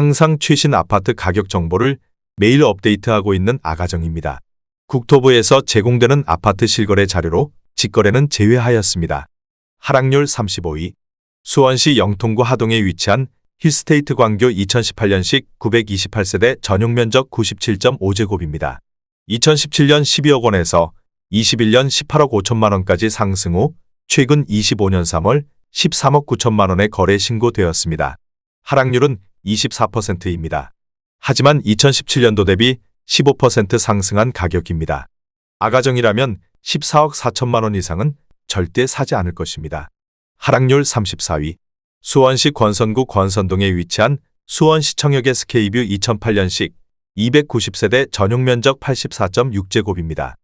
항상 최신 아파트 가격 정보를 매일 업데이트하고 있는 아가정입니다. 국토부에서 제공되는 아파트 실거래 자료로 직거래는 제외하였습니다. 하락률 35위 수원시 영통구 하동에 위치한 힐스테이트 광교 2018년식 928세대 전용 면적 97.5제곱입니다. 2017년 12억 원에서 21년 18억 5천만 원까지 상승 후 최근 25년 3월 13억 9천만 원에 거래 신고되었습니다. 하락률은 24%입니다. 하지만 2017년도 대비 15% 상승한 가격입니다. 아가정이라면 14억 4천만 원 이상은 절대 사지 않을 것입니다. 하락률 34위 수원시 권선구 권선동에 위치한 수원시청역의 스케이뷰 2008년식 290세대 전용 면적 84.6제곱입니다.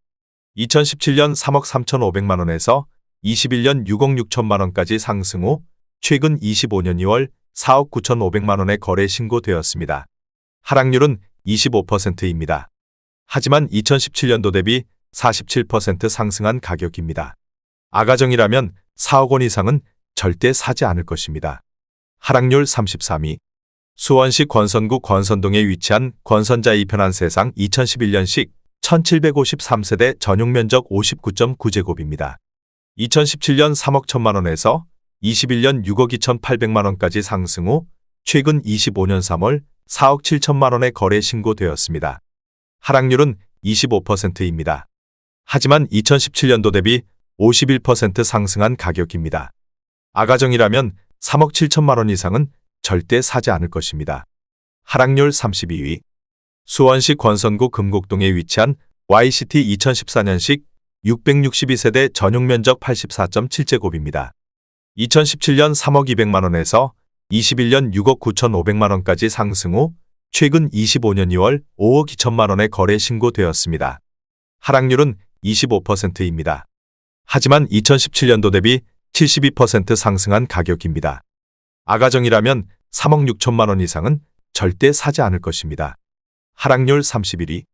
2017년 3억 3,500만 원에서 21년 6억 6천만 원까지 상승 후 최근 25년 2월 4억 9,500만 원에 거래 신고되었습니다. 하락률은 25%입니다. 하지만 2017년도 대비 47% 상승한 가격입니다. 아가정이라면 4억 원 이상은 절대 사지 않을 것입니다. 하락률 33위 수원시 권선구 권선동에 위치한 권선자 이편한 세상 2011년식 1753세대 전용 면적 59.9제곱입니다. 2017년 3억 1천만 원에서 21년 6억 2천8백만 원까지 상승 후 최근 25년 3월 4억 7천만 원에 거래 신고되었습니다. 하락률은 25%입니다. 하지만 2017년도 대비 51% 상승한 가격입니다. 아가정이라면 3억 7천만 원 이상은 절대 사지 않을 것입니다. 하락률 32위 수원시 권선구 금곡동에 위치한 YCT 2014년식 662세대 전용 면적 84.7제곱입니다. 2017년 3억 200만 원에서 21년 6억 9천5백만 원까지 상승 후 최근 25년 2월 5억 2천만 원에 거래 신고되었습니다. 하락률은 25%입니다. 하지만 2017년도 대비 72% 상승한 가격입니다. 아가정이라면 3억 6천만 원 이상은 절대 사지 않을 것입니다. 하락률 31위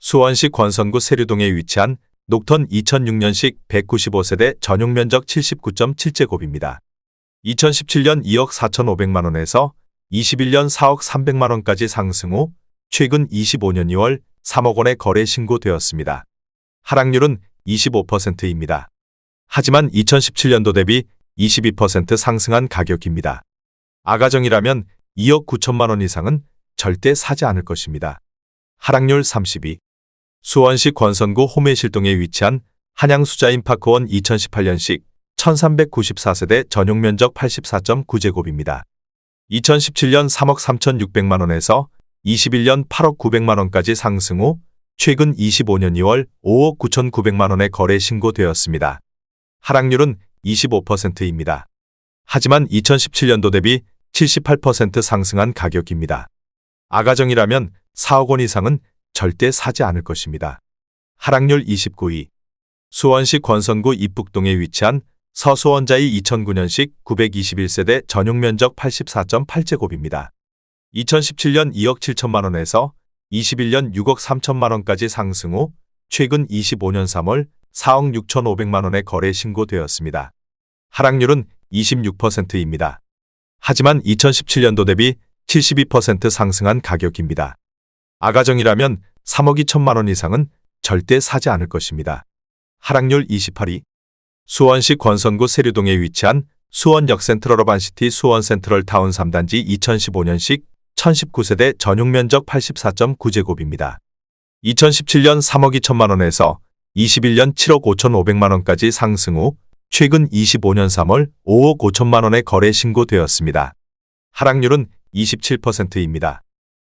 수원시 권선구 세류동에 위치한 녹턴 2006년식 195세대 전용 면적 79.7제곱입니다. 2017년 2억 4천5백만 원에서 21년 4억 3백만 원까지 상승 후 최근 25년 2월 3억 원에 거래 신고되었습니다. 하락률은 25%입니다. 하지만 2017년도 대비 22% 상승한 가격입니다. 아가정이라면 2억 9천만 원 이상은 절대 사지 않을 것입니다. 하락률 32 수원시 권선구 호매실동에 위치한 한양수자인파크원 2018년식 1394세대 전용 면적 84.9제곱입니다. 2017년 3억 3,600만 원에서 21년 8억 900만 원까지 상승 후 최근 25년 2월 5억 9,900만 원에 거래 신고되었습니다. 하락률은 25%입니다. 하지만 2017년도 대비 78% 상승한 가격입니다. 아가정이라면 4억 원 이상은 절대 사지 않을 것입니다. 하락률 29위 수원시 권선구 입북동에 위치한 서수원자이 2009년식 921세대 전용 면적 84.8제곱입니다. 2017년 2억 7천만 원에서 21년 6억 3천만 원까지 상승 후 최근 25년 3월 4억 6천5백만 원에 거래 신고되었습니다. 하락률은 26%입니다. 하지만 2017년도 대비 72% 상승한 가격입니다. 아가정이라면 3억 2천만 원 이상은 절대 사지 않을 것입니다. 하락률 28위 수원시 권선구 세류동에 위치한 수원역 센트럴 어반시티 수원 센트럴 타운 3단지 2015년식 1019세대 전용 면적 84.9제곱입니다. 2017년 3억 2천만 원에서 21년 7억 5천5백만 원까지 상승 후 최근 25년 3월 5억 5천만 원에 거래 신고되었습니다. 하락률은 27%입니다.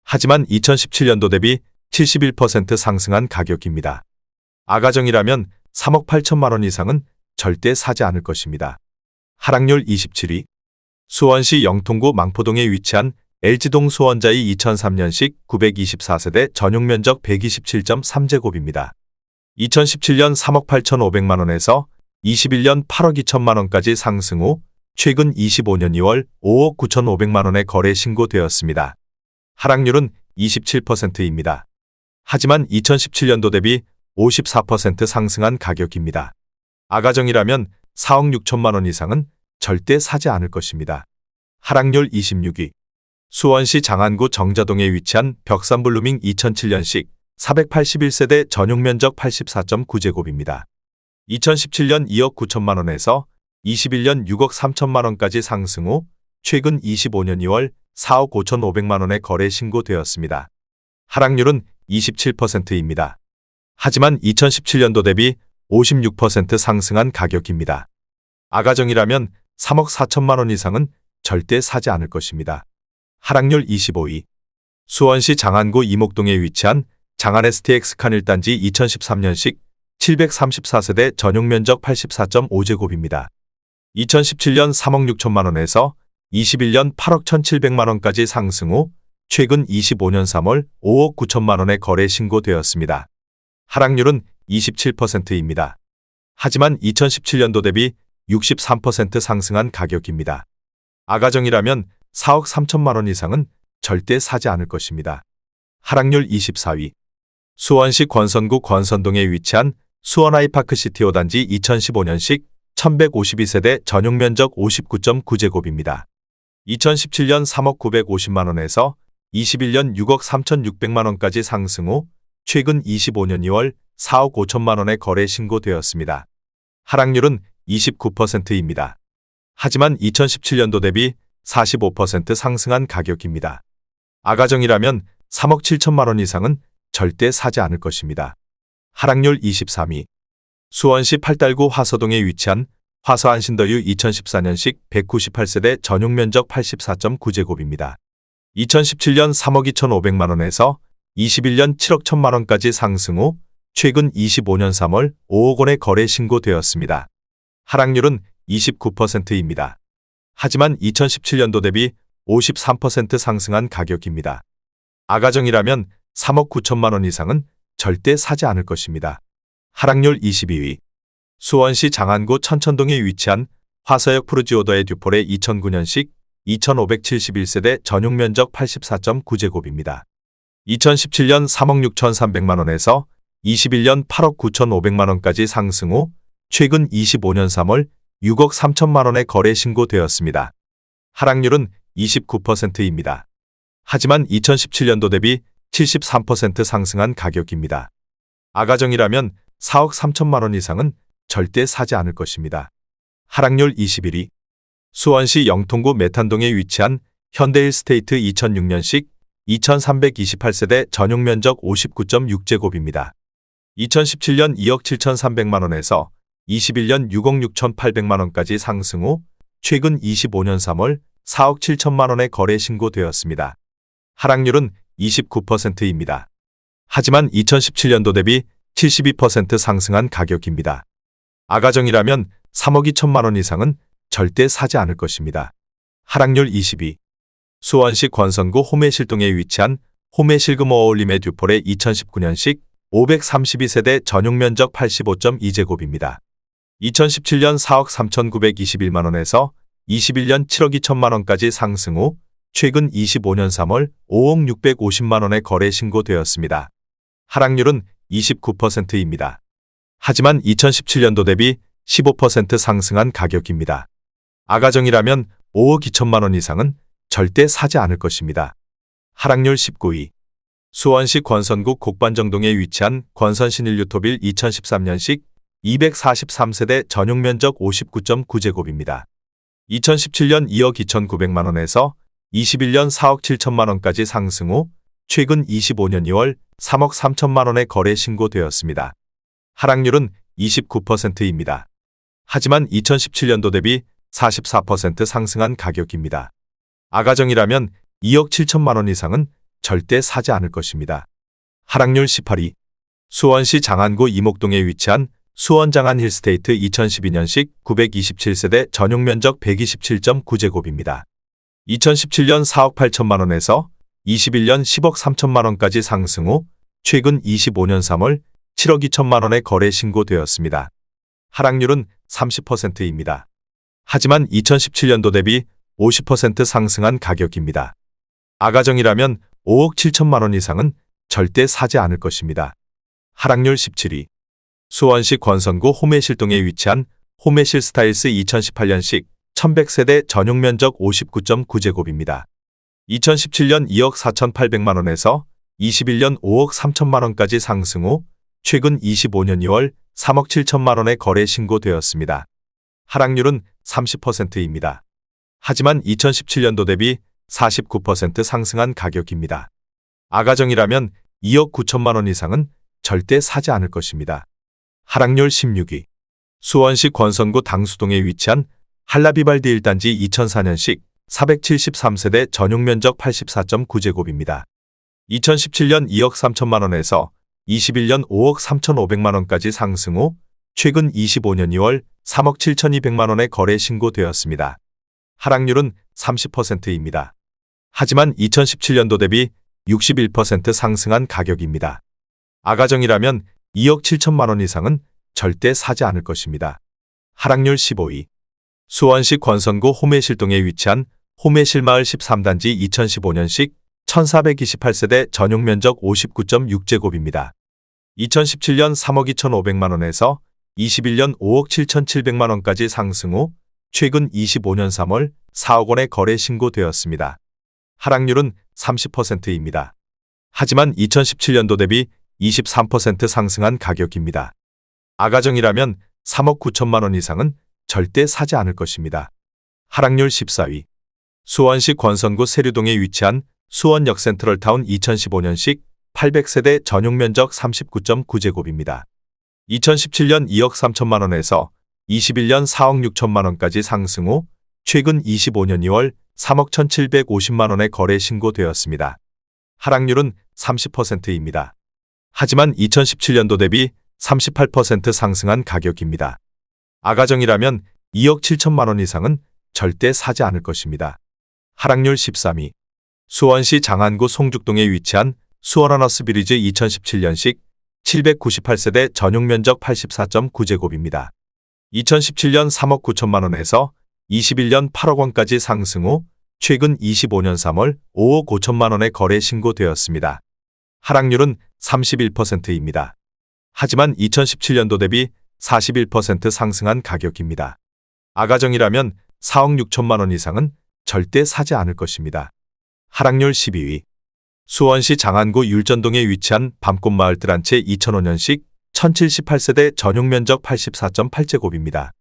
하지만 2017년도 대비 71% 상승한 가격입니다. 아가정이라면 3억 8천만 원 이상은 절대 사지 않을 것입니다. 하락률 27위 수원시 영통구 망포동에 위치한 LG동 수원자이 2003년식 924세대 전용 면적 127.3제곱입니다. 2017년 3억 8천5백만 원에서 21년 8억 2천만 원까지 상승 후 최근 25년 2월 5억 9천5백만 원에 거래 신고되었습니다. 하락률은 27%입니다. 하지만 2017년도 대비 54% 상승한 가격입니다. 아가정이라면 4억 6천만 원 이상은 절대 사지 않을 것입니다. 하락률 26위 수원시 장안구 정자동에 위치한 벽산블루밍 2007년식 481세대 전용 면적 84.9제곱입니다. 2017년 2억 9천만 원에서 21년 6억 3천만 원까지 상승 후 최근 25년 2월 4억 5천 5백만 원에 거래 신고되었습니다. 하락률은 27%입니다. 하지만 2017년도 대비 56% 상승한 가격입니다. 아가정이라면 3억 4천만 원 이상은 절대 사지 않을 것입니다. 하락률 25위. 수원시 장안구 이목동에 위치한 장안 STX 칸 1단지 2013년식 734세대 전용 면적 84.5제곱입니다. 2017년 3억 6천만 원에서 21년 8억 1,700만 원까지 상승 후 최근 25년 3월 5억 9천만 원에 거래 신고되었습니다. 하락률은 27%입니다. 하지만 2017년도 대비 63% 상승한 가격입니다. 아가정이라면 4억 3천만 원 이상은 절대 사지 않을 것입니다. 하락률 24위. 수원시 권선구 권선동에 위치한 수원 아이파크 시티 5단지 2015년식 1152세대 전용 면적 59.9제곱입니다. 2017년 3억 950만 원에서 21년 6억 3,600만 원까지 상승 후 최근 25년 2월 4억 5천만 원에 거래 신고되었습니다. 하락률은 29%입니다. 하지만 2017년도 대비 45% 상승한 가격입니다. 아가정이라면 3억 7천만 원 이상은 절대 사지 않을 것입니다. 하락률 23위. 수원시 팔달구 화서동에 위치한 화서안신더유 2014년식 198세대 전용 면적 84.9제곱입니다. 2017년 3억 2,500만 원에서 21년 7억 1천만 원까지 상승 후 최근 25년 3월 5억 원에 거래 신고되었습니다. 하락률은 29%입니다. 하지만 2017년도 대비 53% 상승한 가격입니다. 아가정이라면 3억 9천만 원 이상은 절대 사지 않을 것입니다. 하락률 22위. 수원시 장안구 천천동에 위치한 화서역 푸르지오더의 듀폴의 2009년식 2571세대 전용 면적 84.9제곱입니다. 2017년 3억 6천3백만 원에서 21년 8억 9천5백만 원까지 상승 후 최근 25년 3월 6억 3천만 원에 거래 신고되었습니다. 하락률은 29%입니다. 하지만 2017년도 대비 73% 상승한 가격입니다. 아가정이라면 4억 3천만 원 이상은 절대 사지 않을 것입니다. 하락률 21위. 수원시 영통구 메탄동에 위치한 현대일스테이트 2006년식 2328세대 전용 면적 59.6제곱입니다. 2017년 2억 7,300만 원에서 21년 6억 6,800만 원까지 상승 후 최근 25년 3월 4억 7천만 원에 거래 신고되었습니다. 하락률은 29%입니다. 하지만 2017년도 대비 72% 상승한 가격입니다. 아가정이라면 3억 2천만 원 이상은 절대 사지 않을 것입니다. 하락률 22. 수원시 권선구 호매실동에 위치한 호매실금 어울림의 듀폴의 2019년식 532세대 전용 면적 85.2제곱입니다. 2017년 4억 3,921만 원에서 21년 7억 2천만 원까지 상승 후 최근 25년 3월 5억 650만 원에 거래 신고되었습니다. 하락률은 29%입니다. 하지만 2017년도 대비 15% 상승한 가격입니다. 아가정이라면 5억 2천만 원 이상은 절대 사지 않을 것입니다. 하락률 19위. 수원시 권선구 곡반정동에 위치한 권선신일유토빌 2013년식 243세대 전용 면적 59.9제곱입니다. 2017년 2억 2,900만 원에서 21년 4억 7천만 원까지 상승 후 최근 25년 2월 3억 3천만 원에 거래 신고되었습니다. 하락률은 29%입니다. 하지만 2017년도 대비 44% 상승한 가격입니다. 아가정이라면 2억 7천만 원 이상은 절대 사지 않을 것입니다. 하락률 18위. 수원시 장안구 이목동에 위치한 수원 장안 힐스테이트 2012년식 927세대 전용 면적 127.9제곱입니다. 2017년 4억 8천만 원에서 21년 10억 3천만 원까지 상승 후 최근 25년 3월 7억 2천만 원에 거래 신고되었습니다. 하락률은 30%입니다. 하지만 2017년도 대비 50% 상승한 가격입니다. 아가정이라면 5억 7천만 원 이상은 절대 사지 않을 것입니다. 하락률 17위. 수원시 권선구 호매실동에 위치한 호매실 스타일스 2018년식 1100세대 전용 면적 59.9제곱입니다. 2017년 2억 4,800만 원에서 21년 5억 3천만 원까지 상승 후 최근 25년 2월 3억 7천만 원의 거래 신고되었습니다. 하락률은 30%입니다. 하지만 2017년도 대비 49% 상승한 가격입니다. 아가정이라면 2억 9천만 원 이상은 절대 사지 않을 것입니다. 하락률 16위. 수원시 권선구 당수동에 위치한 한라비발디 1단지 2004년식 473세대 전용 면적 84.9제곱입니다. 2017년 2억 3천만 원에서 21년 5억 3,500만 원까지 상승 후 최근 25년 2월 3억 7,200만 원의 거래 신고되었습니다. 하락률은 30%입니다. 하지만 2017년도 대비 61% 상승한 가격입니다. 아가정이라면 2억 7천만 원 이상은 절대 사지 않을 것입니다. 하락률 15위. 수원시 권선구 호매실동에 위치한 호매실마을 13단지 2015년식 1428세대 전용 면적 59.6제곱입니다. 2017년 3억 2,500만 원에서 21년 5억 7,700만 원까지 상승 후 최근 25년 3월 4억 원의 거래 신고되었습니다. 하락률은 30%입니다. 하지만 2017년도 대비 23% 상승한 가격입니다. 아가정이라면 3억 9천만 원 이상은 절대 사지 않을 것입니다. 하락률 14위. 수원시 권선구 세류동에 위치한 수원역 센트럴타운 2015년식 800세대 전용 면적 39.9제곱입니다. 2017년 2억 3천만 원에서 21년 4억 6천만 원까지 상승 후 최근 25년 2월 3억 1,750만 원의 거래 신고되었습니다. 하락률은 30%입니다. 하지만 2017년도 대비 38% 상승한 가격입니다. 아가정이라면 2억 7천만 원 이상은 절대 사지 않을 것입니다. 하락률 13위. 수원시 장안구 송죽동에 위치한 수원하너스 비리즈 2017년식 798세대 전용 면적 84.9제곱입니다. 2017년 3억 9천만 원에서 21년 8억 원까지 상승 후 최근 25년 3월 5억 5천만 원의 거래 신고되었습니다. 하락률은 31%입니다. 하지만 2017년도 대비 41% 상승한 가격입니다. 아가정이라면 4억 6천만 원 이상은 절대 사지 않을 것입니다. 하락률 12위. 수원시 장안구 율전동에 위치한 밤꽃마을 뜰한채 2005년식 1078세대 전용 면적 84.8제곱입니다.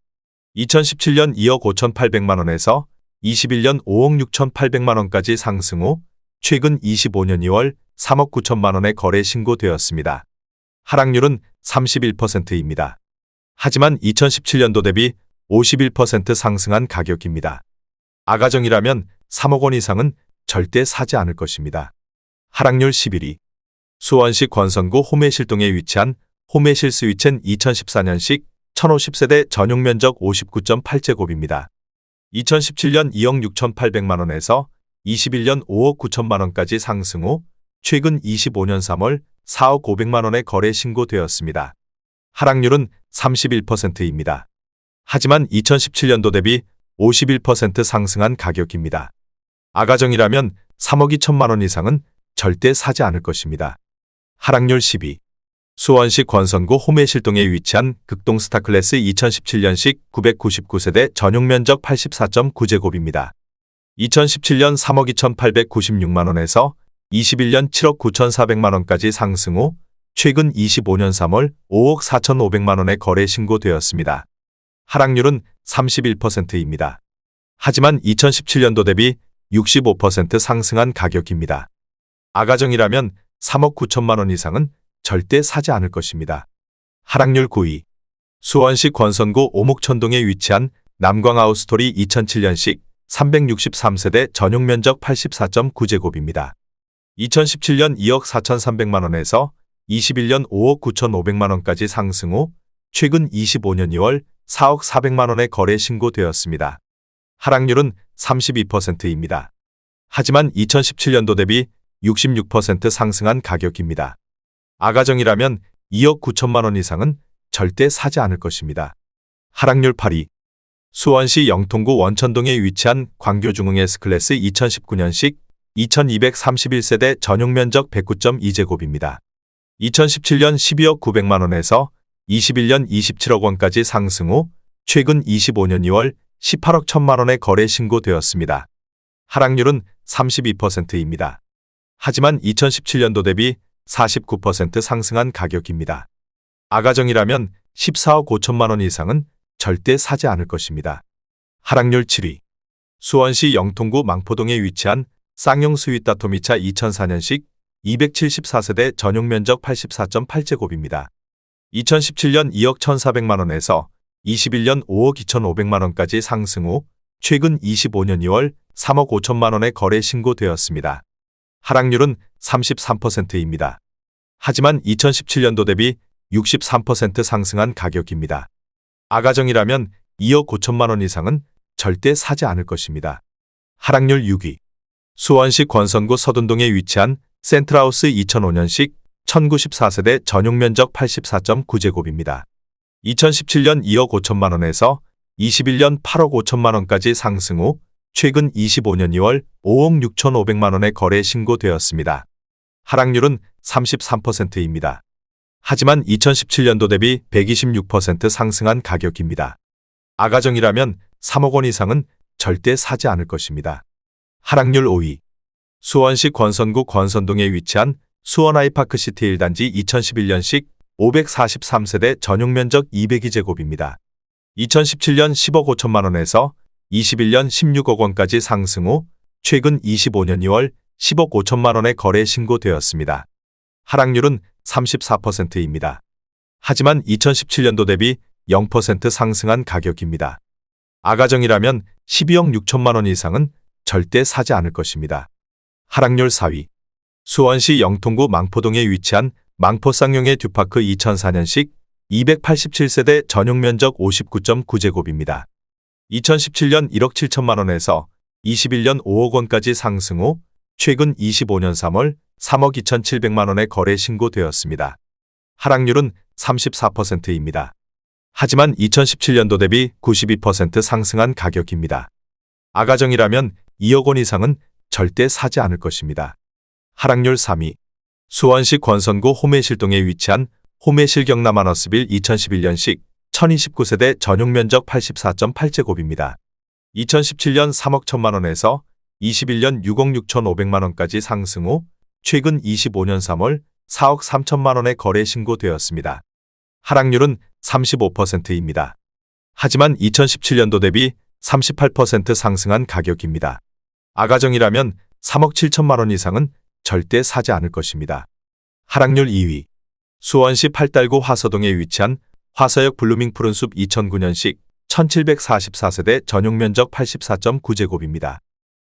2017년 2억 5,800만 원에서 21년 5억 6,800만 원까지 상승 후 최근 25년 2월 3억 9천만 원의 거래 신고되었습니다. 하락률은 31%입니다. 하지만 2017년도 대비 51% 상승한 가격입니다. 아가정이라면 3억 원 이상은 절대 사지 않을 것입니다. 하락률 11위. 수원시 권선구 호매실동에 위치한 호매실 스위첸 2014년식 1050세대 전용 면적 59.8제곱입니다. 2017년 2억 6,800만 원에서 21년 5억 9천만 원까지 상승 후 최근 25년 3월 4억 500만 원의 거래 신고되었습니다. 하락률은 31%입니다. 하지만 2017년도 대비 51% 상승한 가격입니다. 아가정이라면 3억 2천만 원 이상은 절대 사지 않을 것입니다. 하락률 12. 수원시 권선구 호매실동에 위치한 극동 스타클래스 2017년식 999세대 전용 면적 84.9제곱입니다. 2017년 3억 2,896만 원에서 21년 7억 9,400만 원까지 상승 후 최근 25년 3월 5억 4,500만 원의 거래 신고되었습니다. 하락률은 31%입니다. 하지만 2017년도 대비 65% 상승한 가격입니다. 아가정이라면 3억 9천만 원 이상은 절대 사지 않을 것입니다. 하락률 9위. 수원시 권선구 오목천동에 위치한 남광아우스토리 2007년식 363세대 전용 면적 84.9제곱입니다. 2017년 2억 4,300만 원에서 21년 5억 9,500만 원까지 상승 후 최근 25년 2월 4억 400만 원의 거래 신고되었습니다. 하락률은 32%입니다. 하지만 2017년도 대비 66% 상승한 가격입니다. 아가정이라면 2억 9천만 원 이상은 절대 사지 않을 것입니다. 하락률 8위. 수원시 영통구 원천동에 위치한 광교중흥 S클래스 2019년식 2231세대 전용 면적 109.2제곱입니다. 2017년 12억 900만 원에서 21년 27억 원까지 상승 후 최근 25년 2월 18억 1천만 원의 거래 신고되었습니다. 하락률은 32%입니다. 하지만 2017년도 대비 49% 상승한 가격입니다. 아가정이라면 14억 5천만 원 이상은 절대 사지 않을 것입니다. 하락률 7위. 수원시 영통구 망포동에 위치한 쌍용 스위따 토미차 2004년식 274세대 전용 면적 84.8제곱입니다. 2017년 2억 1,400만 원에서 21년 5억 2,500만 원까지 상승 후 최근 25년 2월 3억 5천만 원의 거래 신고되었습니다. 하락률은 33%입니다. 하지만 2017년도 대비 63% 상승한 가격입니다. 아가정이라면 2억 5천만 원 이상은 절대 사지 않을 것입니다. 하락률 6위. 수원시 권선구 서둔동에 위치한 센트라우스 2005년식 1094세대 전용 면적 84.9제곱입니다. 2017년 2억 5천만 원에서 21년 8억 5천만 원까지 상승 후 최근 25년 2월 5억 6천5백만 원의 거래 신고되었습니다. 하락률은 33%입니다. 하지만 2017년도 대비 126% 상승한 가격입니다. 아가정이라면 3억 원 이상은 절대 사지 않을 것입니다. 하락률 5위. 수원시 권선구 권선동에 위치한 수원 아이파크시티 1단지 2011년식 543세대 전용 면적 202제곱입니다. 2017년 10억 5천만 원에서 21년 16억 원까지 상승 후 최근 25년 2월 10억 5천만 원의 거래 신고되었습니다. 하락률은 34%입니다. 하지만 2017년도 대비 0% 상승한 가격입니다. 아가정이라면 12억 6천만 원 이상은 절대 사지 않을 것입니다. 하락률 4위. 수원시 영통구 망포동에 위치한 망포쌍용의 듀파크 2004년식 287세대 전용 면적 59.9제곱입니다. 2017년 1억 7천만 원에서 21년 5억 원까지 상승 후 최근 25년 3월 3억 2,700만 원의 거래 신고되었습니다. 하락률은 34%입니다. 하지만 2017년도 대비 92% 상승한 가격입니다. 아가정이라면 2억 원 이상은 절대 사지 않을 것입니다. 하락률 3위. 수원시 권선구 호매실동에 위치한 호매실 경남 아너스빌 2011년식 1029세대 전용 면적 84.8제곱입니다. 2017년 3억 1천만 원에서 21년 6억 6천5백만 원까지 상승 후 최근 25년 3월 4억 3천만 원의 거래 신고되었습니다. 하락률은 35%입니다. 하지만 2017년도 대비 38% 상승한 가격입니다. 아가정이라면 3억 7천만 원 이상은 절대 사지 않을 것입니다. 하락률 2위. 수원시 팔달구 화서동에 위치한 화서역 블루밍 푸른숲 2009년식 1744세대 전용 면적 84.9제곱입니다.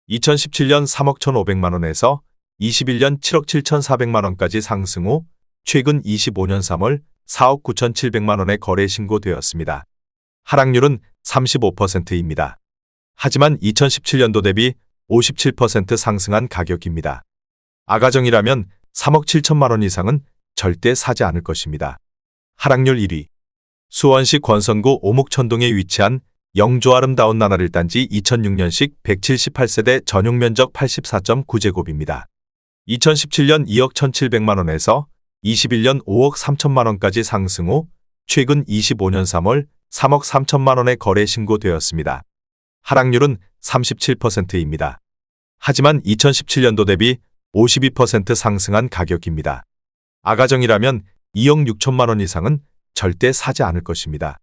2017년 3억 1,500만 원에서 21년 7억 7,400만 원까지 상승 후 최근 25년 3월 4억 9,700만 원의 거래 신고되었습니다. 하락률은 35%입니다. 하지만 2017년도 대비 57% 상승한 가격입니다. 아가정이라면 3억 7천만 원 이상은 절대 사지 않을 것입니다. 하락률 1위. 수원시 권선구 오목천동에 위치한 영조 아름다운 나날 1단지 2006년식 178세대 전용 면적 84.9제곱입니다. 2017년 2억 1,700만 원에서 21년 5억 3천만 원까지 상승 후 최근 25년 3월 3억 3천만 원의 거래 신고되었습니다. 하락률은 37%입니다. 하지만 2017년도 대비 52% 상승한 가격입니다. 아가정이라면 2억 6천만 원 이상은 절대 사지 않을 것입니다.